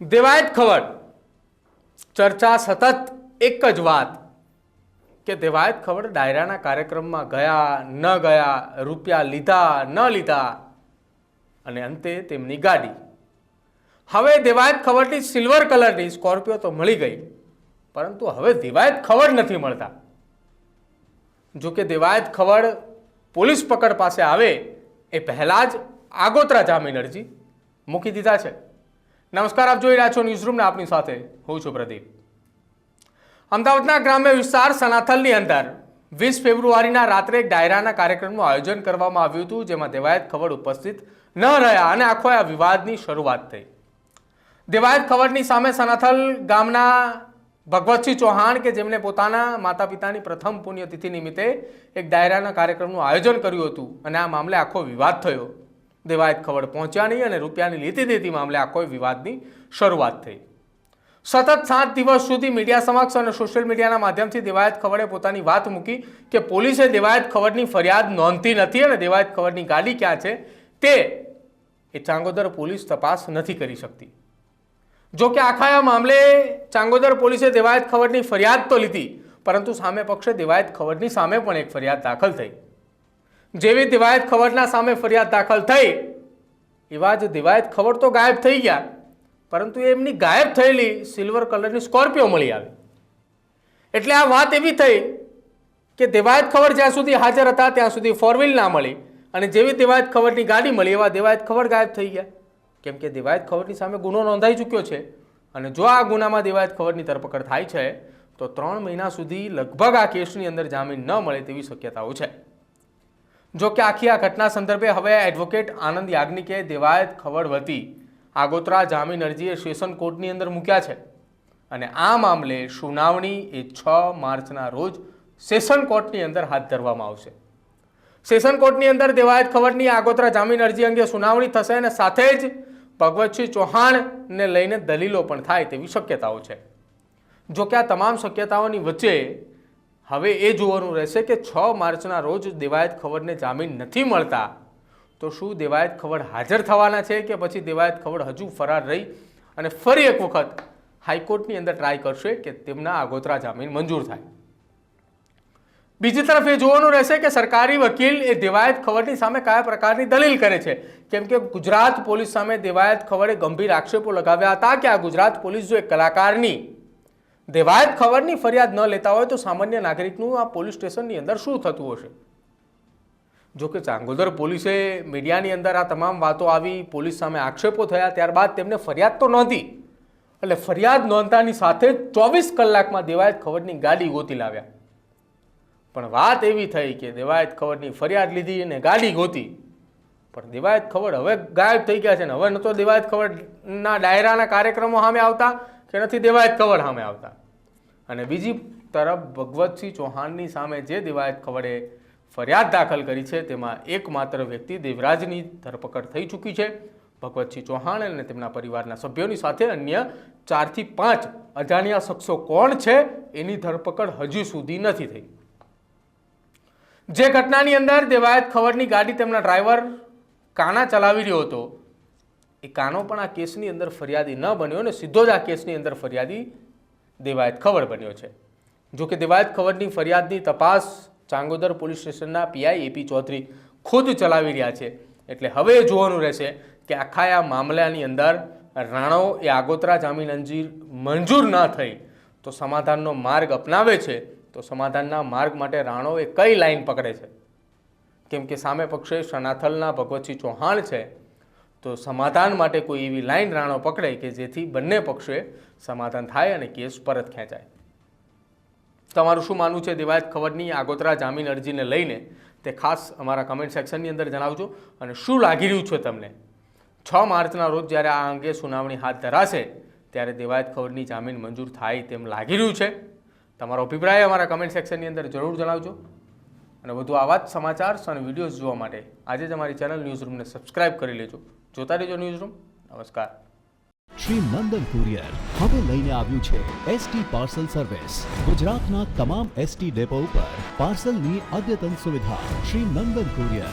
દેવાયત ખબર. ચર્ચા સતત એક જ વાત કે દેવાયત ખબર ડાયરાના કાર્યક્રમમાં ગયા, ન ગયા, રૂપિયા લીધા, ન લીધા અને અંતે તેમની ગાડી. હવે દેવાયત ખબરની સિલ્વર કલરની સ્કોર્પિયો તો મળી ગઈ, પરંતુ હવે દેવાયત ખબર નથી મળતા. જોકે દેવાયત ખબર પોલીસ પકડ પાસે આવે એ પહેલાં જ આગોતરા જામીન અરજી મૂકી દીધા છે. નમસ્કાર, આપ જોઈ રહ્યા છો ન્યૂઝરૂમને આપની સાથે હું છું પ્રદીપ. અમદાવાદના ગ્રામ્ય વિસ્તાર સનાથલની અંદર વીસ ફેબ્રુઆરીના રાત્રે ડાયરાના કાર્યક્રમનું આયોજન કરવામાં આવ્યું હતું, જેમાં દેવાયત ખબર ઉપસ્થિત ન રહ્યા અને આખો આ વિવાદની શરૂઆત થઈ. દેવાયત ખબરની સામે સનાથલ ગામના ભગવતસિંહ ચૌહાણ કે જેમણે પોતાના માતા પિતાની પ્રથમ પુણ્યતિથિ નિમિત્તે એક ડાયરાના કાર્યક્રમનું આયોજન કર્યું હતું અને આ મામલે આખો વિવાદ થયો. દેવાયત ખબર પહોંચ્યા નહીં અને રૂપિયાની લીધી દેતી મામલે કોઈ વિવાદની શરૂઆત થઈ. સતત સાત દિવસ સુધી મીડિયા સમક્ષ અને સોશિયલ મીડિયાના માધ્યમથી દેવાયત ખબરે પોતાની વાત મૂકી કે પોલીસે દેવાયત ખબરની ફરિયાદ નોંધતી નથી અને દેવાયત ખબરની ગાડી ક્યાં છે તે એ ચાંગોદર પોલીસ તપાસ નથી કરી શકતી. જો કે આખા આ મામલે ચાંગોદર પોલીસે દેવાયત ખબરની ફરિયાદ તો લીધી, પરંતુ સામે પક્ષે દેવાયત ખબરની સામે પણ એક ફરિયાદ દાખલ થઈ. જેવી દિવાયત ખબરના સામે ફરિયાદ દાખલ થઈ. એવા જ દિવાયત ખબર તો ગાયબ થઈ ગયા. પરંતુ એમની ગાયબ થયેલી સિલ્વર કલરની સ્કોર્પિયો મળી આવી. એટલે આ વાત એવી થઈ કે દેવાયત ખબર જ્યાં સુધી હાજર હતા ત્યાં સુધી ફોર વ્હીલ ના મળી અને જેવી દેવાયત ખબરની ગાડી મળી એવા દેવાયત ખબર ગાયબ થઈ ગયા. કેમ કે દેવાયત ખબરની સામે ગુનો નોંધાઈ ચૂક્યો છે અને જો આ ગુનામાં દેવાયત ખબરની ધરપકડ થાય છે, તો ત્રણ મહિના સુધી લગભગ આ કેસની અંદર જામીન ન મળે તેવી શક્યતાઓ છે. જો કે આખી આ ઘટના સંદર્ભે હવે એડવોકેટ આનંદ યાજ્ઞિકે દેવાયત ખબર વતી આગોતરા જામીન અરજી એ સેશન કોર્ટની અંદર મૂક્યા છે. અને આ મામલે સુનાવણી એ છ માર્ચના રોજ સેશન કોર્ટની અંદર હાથ ધરવામાં આવશે. સેશન કોર્ટની અંદર દેવાયત ખબરની આગોતરા જામીન અરજી અંગે સુનાવણી થશે અને સાથે જ ભગવતસિંહ ચૌહાણને લઈને દલીલો પણ થાય તેવી શક્યતાઓ છે. જો કે આ તમામ શક્યતાઓની વચ્ચે હવે એ જોવાનું રહેશે કે છ માર્ચના રોજ દેવાયત ખબરને જામીન નથી મળતા. તો શું દેવાયત ખબર હાજર થવાના છે કે પછી દેવાયત ખબર હજુ ફરાર રહી અને ફરી એક વખત હાઈકોર્ટની અંદર ટ્રાય કરશે કે તેમના આગોતરા જામીન મંજૂર થાય? બીજી તરફ એ જોવાનું રહેશે કે સરકારી વકીલ એ દેવાયત ખબરની સામે કયા પ્રકારની દલીલ કરે છે? કેમ કે ગુજરાત પોલીસ સામે દેવાયત ખબરે ગંભીર આક્ષેપો લગાવ્યા હતા કે આ ગુજરાત પોલીસ જો એક કલાકારની દેવાયત ખબરની ફરિયાદ ન લેતા હોય તો સામાન્ય નાગરિકનું આ પોલીસ સ્ટેશનની અંદર શું થતું હશે? જો કે ચાંગોદર પોલીસે મીડિયાની અંદર આ તમામ વાતો આવી, પોલીસ સામે આક્ષેપો થયા, ત્યારબાદ તેમને ફરિયાદ તો નહોતી એટલે ફરિયાદ નોંધતાની સાથે ચોવીસ કલાકમાં દેવાયત ખબરની ગાડી ગોતી લાવ્યા. પણ વાત એવી થઈ કે દેવાયત ખબરની ફરિયાદ લીધી અને ગાડી ગોતી. પણ દેવાયત ખબર હવે ગાયબ થઈ ગયા છે ને. હવે ન તો દેવાયત ખબરના ડાયરાના કાર્યક્રમો સામે આવતા કે નથી દેવાયત ખબર સામે આવતા. અને બીજી તરફ ભગવતસિંહ ચૌહાણની સામે જે દેવાયત ખવડે ફરિયાદ દાખલ કરી છે, તેમાં એકમાત્ર વ્યક્તિ દેવરાજની ધરપકડ થઈ ચૂકી છે. ભગવતસિંહ ચૌહાણ અને તેમના પરિવારના સભ્યોની સાથે અન્ય ચારથી પાંચ અજાણ્યા શખ્સો કોણ છે, એની ધરપકડ હજુ સુધી નથી થઈ. જે ઘટનાની અંદર દેવાયત ખબરની ગાડી તેમના ડ્રાઈવર કાના ચલાવી રહ્યો હતો એ કાનો પણ આ કેસની અંદર ફરિયાદી ન બન્યો અને સીધો જ આ કેસની અંદર ફરિયાદી દેવાયત ખબર બન્યો છે. જો કે દેવાયત ખબરની ફરિયાદની તપાસ ચાંગોદર પોલીસ સ્ટેશનના પીઆઈ એપી ચૌધરી ખુદ ચલાવી રહ્યા છે. એટલે હવે જોવાનું રહેશે કે આખા આ મામલાની અંદર રાણો એ આગોતરા જામીન અંજીર મંજૂર ન થઈ તો સમાધાનનો માર્ગ અપનાવે છે તો સમાધાનના માર્ગ માટે રાણો એ કઈ લાઈન પકડે છે? કેમ કે સામે પક્ષે સનાથલના ભગવતસિંહ ચૌહાણ છે તો સમાધાન માટે કોઈ એવી લાઈન રાણો પકડે કે જેથી બંને પક્ષોએ સમાધાન થાય અને કેસ પરત ખેંચાય. તમારું શું માનવું છે? દિવાયત ખબરની આગોતરા જામીન અરજીને લઈને તે ખાસ અમારા કમેન્ટ સેક્શનની અંદર જણાવજો. અને શું લાગી રહ્યું છે તમને? છ માર્ચના રોજ જ્યારે આ અંગે સુનાવણી હાથ ધરાશે, ત્યારે દેવાયત ખબરની જામીન મંજૂર થાય તેમ લાગી રહ્યું છે. તમારો અભિપ્રાય અમારા કમેન્ટ સેક્શનની અંદર જરૂર જણાવજો. અને વધુ આવા જ સમાચાર અને વિડીયોઝ જોવા માટે આજે જ અમારી ચેનલ ન્યૂઝ રૂમને સબસ્ક્રાઇબ કરી લેજો. જોતા રહેજો ન્યૂઝ રૂમ નમસ્કાર. શ્રી નંદન કુરિયર. હવે લઈને આવ્યું છે એસટી પાર્સલ સર્વિસ ગુજરાતના તમામ એસટી ડેપો ઉપર પાર્સલની અદ્યતન સુવિધા. શ્રી નંદન કુરિયર.